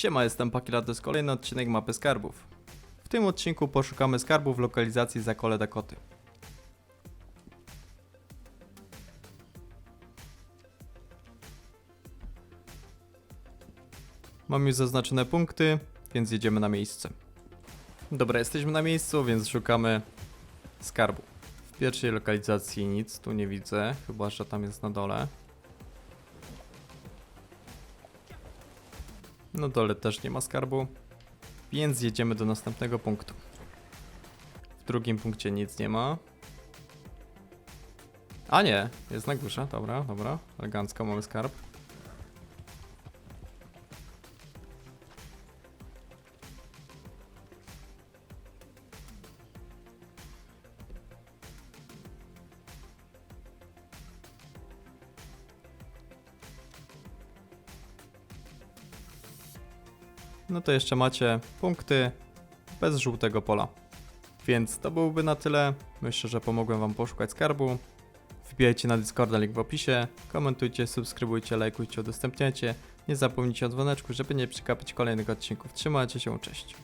Siema, jestem Pakilat, to jest kolejny odcinek Mapy Skarbów. W tym odcinku poszukamy skarbów w lokalizacji Zakole Dakoty. Mam już zaznaczone punkty, więc jedziemy na miejsce. Dobra, jesteśmy na miejscu, więc szukamy skarbu. W pierwszej lokalizacji nic tu nie widzę, chyba że tam jest na dole. Na dole też nie ma skarbu, więc jedziemy do następnego punktu. W drugim punkcie nic nie ma. A nie, jest na górze, dobra, dobra, elegancko mamy skarb. No to jeszcze macie punkty bez żółtego pola. Więc to byłoby na tyle. Myślę, że pomogłem Wam poszukać skarbu. Wbijajcie na Discorda, link w opisie. Komentujcie, subskrybujcie, lajkujcie, udostępniajcie. Nie zapomnijcie o dzwoneczku, żeby nie przekapić kolejnych odcinków. Trzymajcie się, cześć.